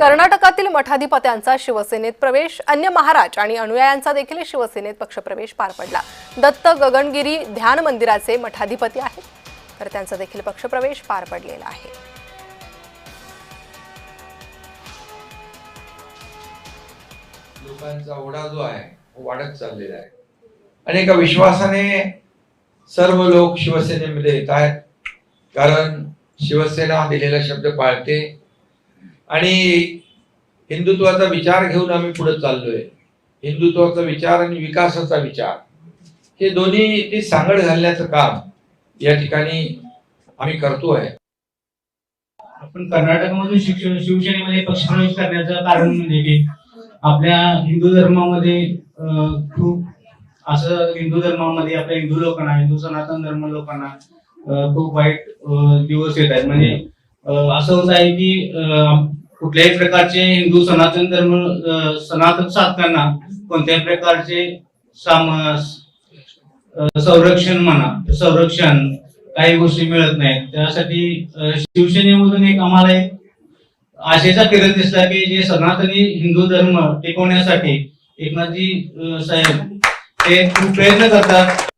कर्नाटकातील मठाधिपत्यांचा शिवसेनेत प्रवेश अन्य महाराज आणि अनुयायांचा देखील शिवसेनेत पक्षप्रवेश पार पडला. दत्त गगनगिरी ध्यान मंदिराचे मठाधिपती आहेत तर त्यांचा देखील पक्षप्रवेश पार पडलेला आहे. लोकांचा ओढा जो आहे वाढत चाललेला आहे. आणि एका विश्वासाने सर्व लोक शिवसेनेमध्ये येत आहेत कारण शिवसेना दिलेला शब्द पाळते आणि हिंदुत्वाचा विचार घेऊन आम्ही पुढे चाललोय. हिंदुत्वाचा विचार आणि विकासाचा विचार. हे दोन्ही ती सांगड घालण्याचं काम या ठिकाणी आम्ही करतोय. आपण कर्नाटकमधून शिक्षण शिवसेनेमध्ये पक्षप्रवेश करण्याचं कारण म्हणजे की आपल्या हिंदू धर्मामध्ये खूप असं हिंदू धर्मामध्ये आपल्या हिंदू लोकांना हिंदू सनातन धर्म लोकांना खूप वाईट दिवस येत आहेत. म्हणजे असं होत आहे की कुठल्याही प्रकारचे हिंदू सनातन धर्म सनातन साधकांना कोणत्याही प्रकारचे साम संरक्षण म्हणा संरक्षण काही गोष्टी मिळत नाहीत. त्यासाठी शिवसेनेमधून एक आम्हाला एक आशेचा किरण दिसला की जे सनातनी हिंदू धर्म टिकवण्यासाठी एकनाथजी साहेब ते खूप प्रयत्न करतात.